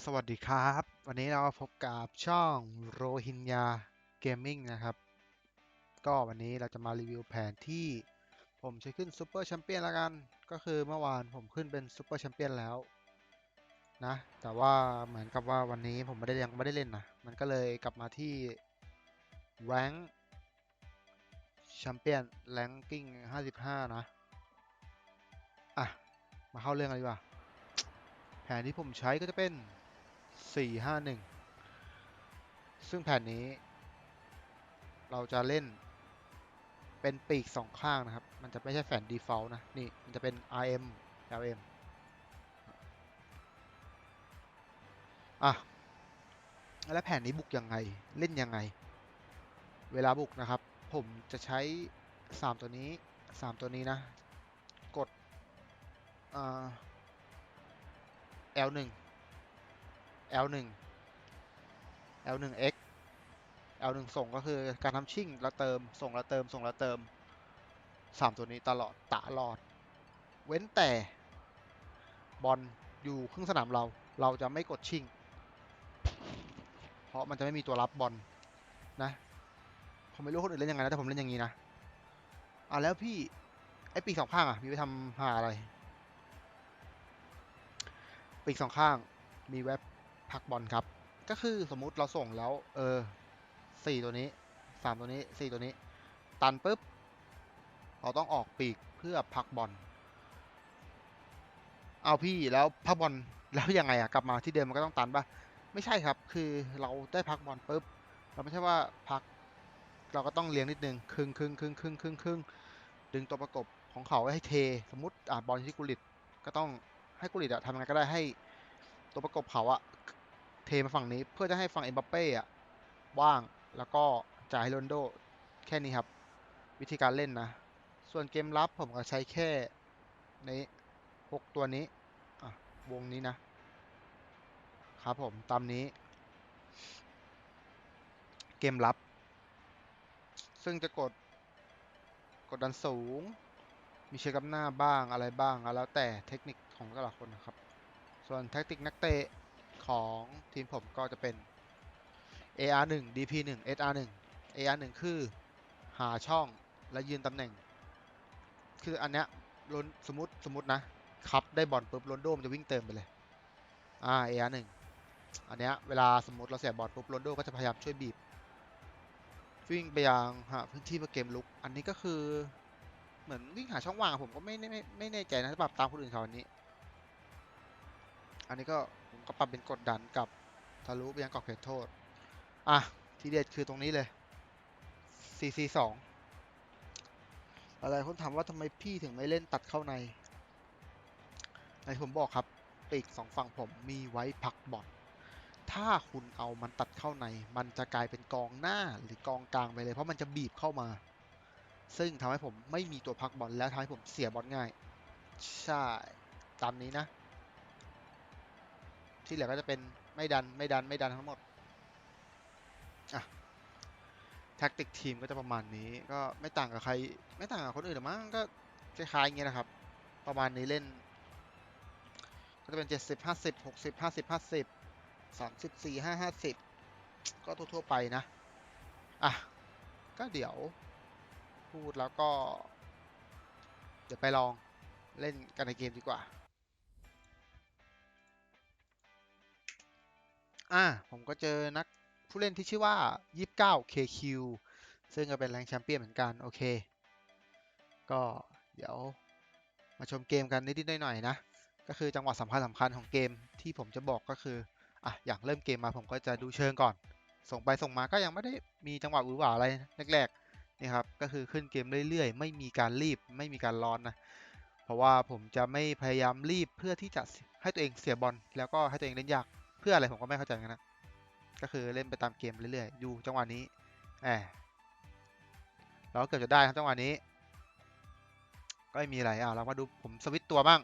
สวัสดีครับ วันนี้เราพบกับช่องโรฮิงญาเกมมิ่งนะครับ ก็วันนี้เราจะมารีวิวแผนที่ผมจะขึ้นซูเปอร์แชมเปี้ยนแล้วกัน ก็คือเมื่อวานผมขึ้นเป็นซูเปอร์แชมเปี้ยนแล้วนะ แต่ว่าเหมือนกับว่าวันนี้ผมไม่ได้ยังไม่ได้เล่นนะ มันก็เลยกลับมาที่แรงแชมเปี้ยนแรงกิ้ง55 นะ อะ มาเข้าเรื่องกันดีกว่าแผนที่ผมใช้ก็จะเป็น 451 ซึ่งแผนนี้ เราจะเล่นเป็นปีกสองข้างนะครับ มันจะไม่ใช่แผน default นะ นี่ มันจะเป็น RM LM อะ แล้วแผนนี้บุกยังไง เล่นยังไง เวลาบุกนะครับ ผมจะใช้ 3 ตัวนี้ 3 ตัวนี้นะ กดอ่า L1 L1 L1X L1 ส่งก็คือการทำชิ่งแล้วเติม ส่งแล้วเติม ส่งแล้วเติม3ตัวนี้ตลอดตลอด เว้นแต่บอลอยู่ครึ่งสนามเรา เราจะไม่กดชิ่ง เพราะมันจะไม่มีตัวรับบอลนะ ผมไม่รู้คนอื่นเล่นยังไงนะแต่ผมเล่นอย่างนี้นะอะแล้วพี่ไอ้ปีกสองข้างอะมีไปทำหาอะไร ปีกสองข้างมีเว็บ พักบอลครับ ก็คือสมมุติเราส่งแล้ว เออสี่ตัวนี้สามตัวนี้สี่ตัวนี้ ตันปุ๊บ เราต้องออกปีกเพื่อพักบอล เอาพี่แล้วพักบอลแล้วยังไงอะกลับมาที่เดิมมันก็ต้องตันปะไม่ใช่ครับ คือเราได้พักบอลปุ๊บ เราไม่ใช่ว่าพัก เราก็ต้องเลี้ยงนิดนึงครึ่งครึ่งครึ่งครึ่งครึ่งครึ่งดึงตัวประกบของเขาให้เท สมมติอะบอลที่กุลิตก็ต้องให้กุลิตอะทำยังไงก็ได้ให้ตัวประกบเขาอะ มาฝั่งนี้เพื่อจะให้ฝั่งเอ็มบัปเป้อะว่างแล้วก็จ่ายให้โรนโดแค่นี้ครับ วิธีการเล่นนะ ส่วนเกมรับผมก็ใช้แค่นี้หกตัวนี้อะวงนี้นะ ครับผมตามนี้ เกมรับ ซึ่งจะกดกดดันสูง มีเช็คกับหน้าบ้างอะไรบ้างอะแล้วแต่เทคนิคของแต่ละคนนะครับ ส่วนแทคติกนักเตะของ ทีมผมก็จะเป็น AR 1 DP 1 SR 1 AR 1 คือหาช่องและยืนตำแหน่ง คืออันเนี้ยลนสมมติสมมตินะครับได้บอลปุ๊บโรนโดมันจะวิ่งเติมไปเลยอ่า AR 1 อันเนี้ยเวลาสมมติเราเสียบอลปุ๊บโรนโดก็จะพยายามช่วยบีบวิ่งไปยังหาพื้นที่เพื่อเกมลุก อันนี้ก็คือเหมือนวิ่งหาช่องว่างผมก็ไม่ไม่ไม่แน่ใจนะถ้าปรับตามคนอื่นเขาอันนี้ อันนี้ก็ผมก็ปรับเป็นกดดันกับ ทะลุไปยังกรอบเขตโทษ อะ ทีเด็ดคือตรงนี้เลย CC สองอะไรคนถามว่าทำไมพี่ถึงไม่เล่นตัดเข้าใน ในผมบอกครับปีกสองฝั่งผมมีไว้พักบอลถ้าคุณเอามันตัดเข้าใน มันจะกลายเป็นกองหน้าหรือกองกลางไปเลย เพราะมันจะบีบเข้ามา ซึ่งทำให้ผมไม่มีตัวพักบอลแล้วทำให้ผมเสียบอลง่าย ใช่ ตามนี้นะ ที่เหลือก็จะเป็น ไม่ดันไม่ดันไม่ดันทั้งหมดอะแท็กติกทีมก็จะประมาณนี้ ก็ไม่ต่างกับใคร ไม่ต่างกับคนอื่นหรือมั้งก็คล้ายๆอย่างเงี้ยนะครับ ประมาณนี้เล่น ก็จะเป็นเจ็ดสิบห้าสิบหกสิบห้าสิบห้าสิบสามสิบสี่ห้าห้าสิบก็ทั่วๆไปนะอะก็เดี๋ยวพูดแล้วก็ เดี๋ยวไปลองเล่นกันในเกมดีกว่า อะผมก็เจอนักผู้เล่นที่ชื่อว่า 29 KQ ซึ่งก็เป็นแรงแชมเปี้ยนเหมือนกันโอเค ก็เดี๋ยวมาชมเกมกันนิดๆหน่อยๆนะ ก็คือจังหวะสำคัญสำคัญของเกมที่ผมจะบอกก็คืออะอย่างเริ่มเกมมาผมก็จะดูเชิงก่อน ส่งไปส่งมาก็ยังไม่ได้มีจังหวะหวือหวาอะไรแรกๆนี่ครับก็คือขึ้นเกมเรื่อยๆ ไม่มีการรีบไม่มีการร้อนนะเพราะว่าผมจะไม่พยายามรีบเพื่อที่จะให้ตัวเองเสียบอลแล้วก็ให้ตัวเองเล่นยาก เพื่ออะไรผมก็ไม่เข้าใจเหมือนกันนะก็คือเล่นไปตามเกมเรื่อยๆ อยู่จังหวะนี้แหมเราก็เกือบจะได้ครับจังหวะนี้ ก็ไม่มีอะไรอะเรามาดูผมสวิตตัวบ้าง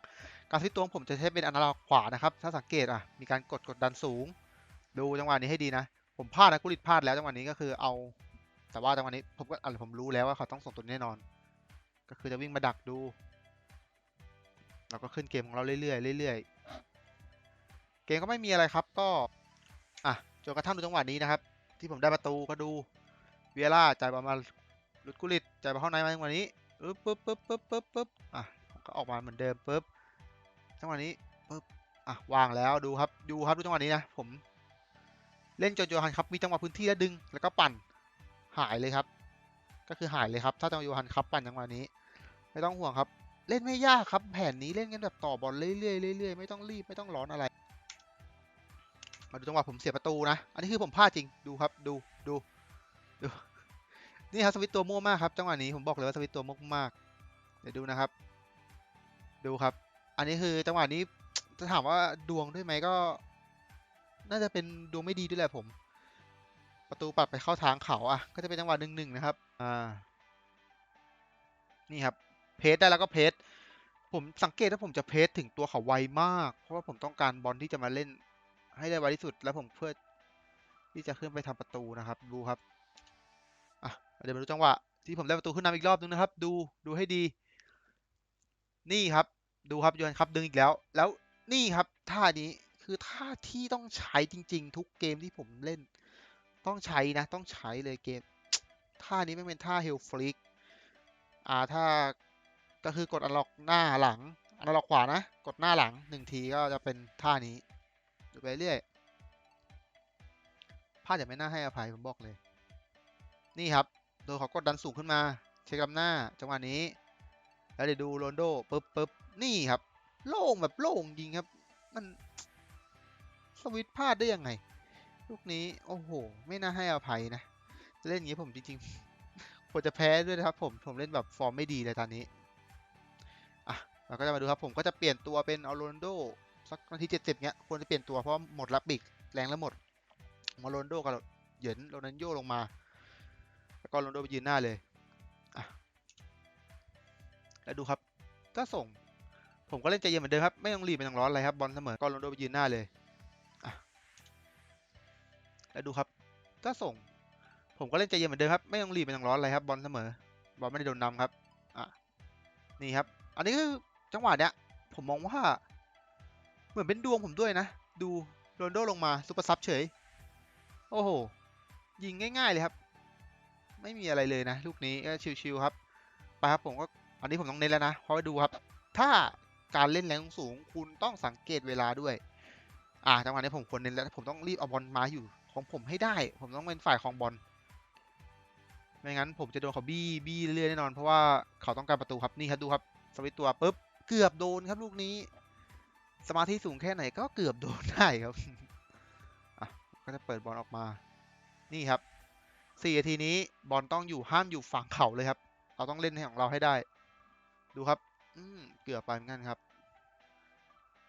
การสวิตตัวของผมจะใช้เป็นอนาล็อกขวานะครับ ถ้าสังเกตอะ มีการกดกดดันสูง ดูจังหวะนี้ให้ดีนะ ผมพลาดนะกุลิตพลาดแล้วจังหวะนี้ก็คือเอา แต่ว่าจังหวะนี้ผมก็อะไรผมรู้แล้วว่าเขาต้องส่งตัวแน่นอน ก็คือจะวิ่งมาดักดู เราก็ขึ้นเกมของเราเรื่อยๆเรื่อยๆ เกมก็ไม่มีอะไรครับก็อะจนกระทั่งดูจังหวะนี้นะครับ ที่ผมได้ประตูก็ดูเวียร่าจ่ายบอลมาลุดกุลิตจ่ายบอลเข้าในมาจังหวะนี้ปึ๊บปึ๊บปึ๊บปึ๊บปึ๊บปึ๊บอะก็ออกมาเหมือนเดิมปึ๊บจังหวะนี้ปึ๊บอะวางแล้วดูครับดูครับดูจังหวะนี้นะผมเล่นจนโยฮันครับมีจังหวะพื้นที่แล้วดึงแล้วก็ปั่นหายเลยครับ ก็คือหายเลยครับ ถ้าจังหวะโยฮันครับปั่นจังหวะนี้ ไม่ต้องห่วงครับ เล่นไม่ยากครับ แผนนี้เล่นกันแบบต่อบอลเรื่อยๆเรื่อยๆไม่ต้องรีบไม่ต้องร้อนอะไร มาดูจังหวะผมเสียประตูนะ อันนี้คือผมพลาดจริง ดูครับ ดู ดู ดู นี่ครับสวิตตัวมั่วมากครับ จังหวะนี้ผมบอกเลยว่าสวิตตัวมั่วมาก เดี๋ยวดูนะครับ ดูครับ อันนี้คือจังหวะนี้จะถามว่าดวงด้วยไหมก็ น่าจะเป็นดวงไม่ดีด้วยแหละผม ประตูปัดไปเข้าทางเขาอะ ก็จะเป็นจังหวะหนึ่งหนึ่งนะครับ อ่า นี่ครับ เพจได้แล้วก็เพจผมสังเกตว่าผมจะเพจถึงตัวเขาไวมาก เพราะว่าผมต้องการบอลที่จะมาเล่น ให้ได้ไวที่สุดแล้วผมเพื่อที่จะขึ้นไปทำประตูนะครับ ดูครับอะเดี๋ยวมาดูจังหวะ ที่ผมได้ประตูขึ้นนำอีกรอบนึงนะครับ ดูดูให้ดี นี่ครับ ดูครับยนครับดึงอีกแล้ว แล้วนี่ครับท่านี้คือท่าที่ต้องใช้จริง ๆ ทุกเกมที่ผมเล่น ต้องใช้นะ ต้องใช้เลยเกมท่านี้ไม่เป็นท่าเฮลฟลิกอ่าถ้าก็คือกดอันล็อกหน้าหลังอันล็อกขวานะ กดหน้าหลังหนึ่งทีก็จะเป็นท่านี้ ดูไปเรื่อยพลาดอย่าไม่น่าให้อภัยผมบอกเลย นี่ครับ โดนเขากดดันสูงขึ้นมา เช็คลำหน้าจังหวะนี้ แล้วเดี๋ยวดูโรนโดปึ๊บปึ๊บนี่ครับ โล่งแบบโล่งจริงครับ มันสวิตพลาดได้ยังไง ลูกนี้โอ้โห ไม่น่าให้อภัยนะจะเล่นอย่างนี้ผมจริงๆควรจะแพ้ด้วยนะครับ ผมผมเล่นแบบฟอร์มไม่ดีเลยตอนนี้อะเราก็จะมาดูครับผมก็จะเปลี่ยนตัวเป็นอโรนโด สักนาทีเจ็ดสิบเนี้ยควรจะเปลี่ยนตัวเพราะหมดรับบิกแรงแล้วหมด มาโรนโดกับเหยินโรนันโยลงมา แล้วก็โรนโดไปยืนหน้าเลยแล้วดูครับก็ส่ง ผมก็เล่นใจเย็นเหมือนเดิมครับ ไม่ต้องรีบไม่ต้องร้อนอะไรครับบอลเสมอก็โรนโดไปยืนหน้าเลยแล้วดูครับก็ส่ง ผมก็เล่นใจเย็นเหมือนเดิมครับ ไม่ต้องรีบไม่ต้องร้อนอะไรครับบอลเสมอบอลไม่ได้โดนนำครับอะนี่ครับ อันนี้คือจังหวะเนี้ยผมมองว่า เหมือนเป็นดวงผมด้วยนะ ดูโรนโดลงมาซุปเปอร์ซับเฉย โอ้โห ยิงง่ายๆเลยครับ ไม่มีอะไรเลยนะ ลูกนี้ก็ชิวๆครับ ไปครับผมก็อันนี้ผมต้องเน้นแล้วนะ เพราะดูครับ ถ้าการเล่นแรงสูงคุณต้องสังเกตเวลาด้วย อ่าจังหวะนี้ผมควรเน้นแล้ว ผมต้องรีบเอาบอลมาอยู่ของผมให้ได้ ผมต้องเป็นฝ่ายของบอล ไม่งั้นผมจะโดนเขาบี้บี้เรื่อยแน่นอน เพราะว่าเขาต้องการประตูครับ นี่ครับดูครับ สวิตตัวปุ๊บ เกือบโดนครับลูกนี้ สมาธิสูงแค่ไหนก็เกือบโดนได้ครับก็จะเปิดบอลออกมา นี่ครับสี่นาทีนี้บอลต้องอยู่ห้ามอยู่ฝั่งเขาเลยครับ เราต้องเล่นให้ของเราให้ได้ ดูครับ อืเกือบไปเหมือนกันครับ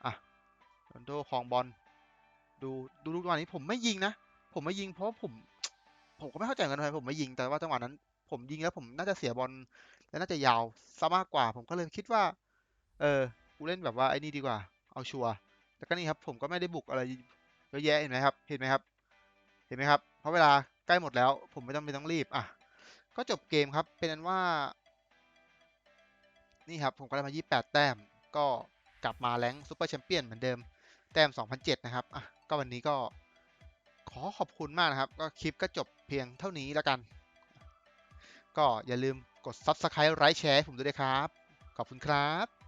อะโรนลโดคลองบอล ดูดูลูกจังหวะนี้ผมไม่ยิงนะ ผมไม่ยิงเพราะผม ผมก็ไม่เข้าใจเหมือนกันทำไมผมไม่ยิง แต่ว่าจังหวะนั้น ผมยิงแล้วผมน่าจะเสียบอล และน่าจะยาวซะมากกว่า ผมก็เลยคิดว่า เออ กูเล่นแบบว่าไอ้นี่ดีกว่า เอาชัวร์แล้วก็นี่ครับผมก็ไม่ได้บุกอะไรเยอะแยะเห็นไหมครับ เห็นไหมครับ เห็นไหมครับ เพราะเวลาใกล้หมดแล้ว ผมไม่ต้องไม่ต้องรีบอะก็จบเกมครับ เป็นนั้นว่า นี่ครับ ผมก็ได้มา 28 แต้ม ก็กลับมาแรงซูเปอร์แชมเปี้ยนเหมือนเดิม แต้ม 2007 นะครับอะก็วันนี้ก็ขอขอบคุณมากนะครับ ก็คลิปก็จบเพียงเท่านี้แล้วกัน ก็อย่าลืมกด Subscribe ไลค์แชร์ผมด้วยนะครับ ขอบคุณครับ